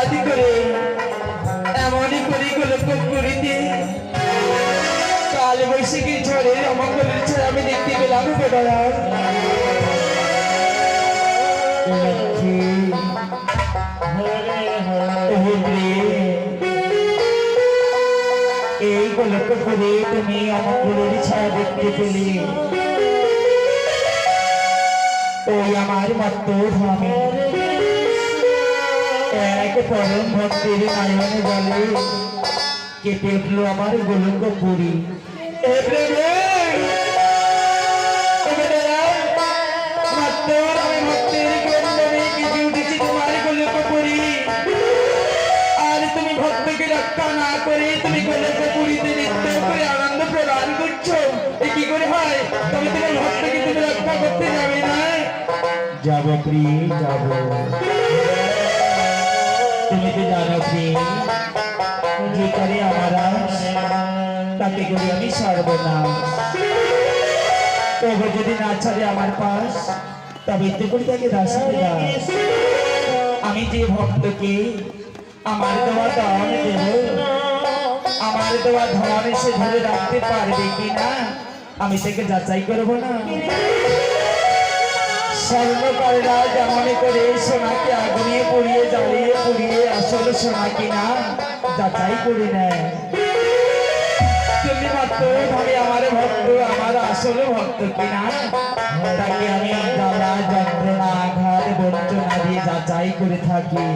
আদি করে, এমনই পরিকল্প করিতে কাল বৈশাখী ঝড়ে অমঙ্গলের ছাড়া আমি দেখতে পেলাম বেড়ার এই গোলক করে তুমি অমঙ্গলের ছায়া দেখতে পেলে। ওই আমার মত ধর্মে এক পরম ভক্তির নয়নে বলে কেটে উঠল আমার গোলক পুরী করে তুমি আনন্দ প্রদান করছ কি করে হয় রক্ষা করতে যাবে না যাব প্রিয় যাব যে করে আমি ছাড়ব না তবে যদি না ছাড়ে আমার পাশ, তবে তো করে তাকে দাসে না আমি যে ভক্তকে আমার দেওয়া দান দেব, আমার দেওয়া ধন এসে ধরে রাখতে পারবে কি না আমি তাকে যাচাই করব না। স্বর্ণকাররা যেমন করে সোনাকে আগুনে পুড়িয়ে জ্বালিয়ে পুড়িয়ে আসল সোনা কিনা যাচাই করে নেয় তুমি মাত্র ভাবে আমার ভক্ত, আমার আসল ভক্ত কিনা তাকে আমি জ্বালা যন্ত্রণা, আঘাত, বঞ্চনা দিয়ে যাচাই করে থাকি।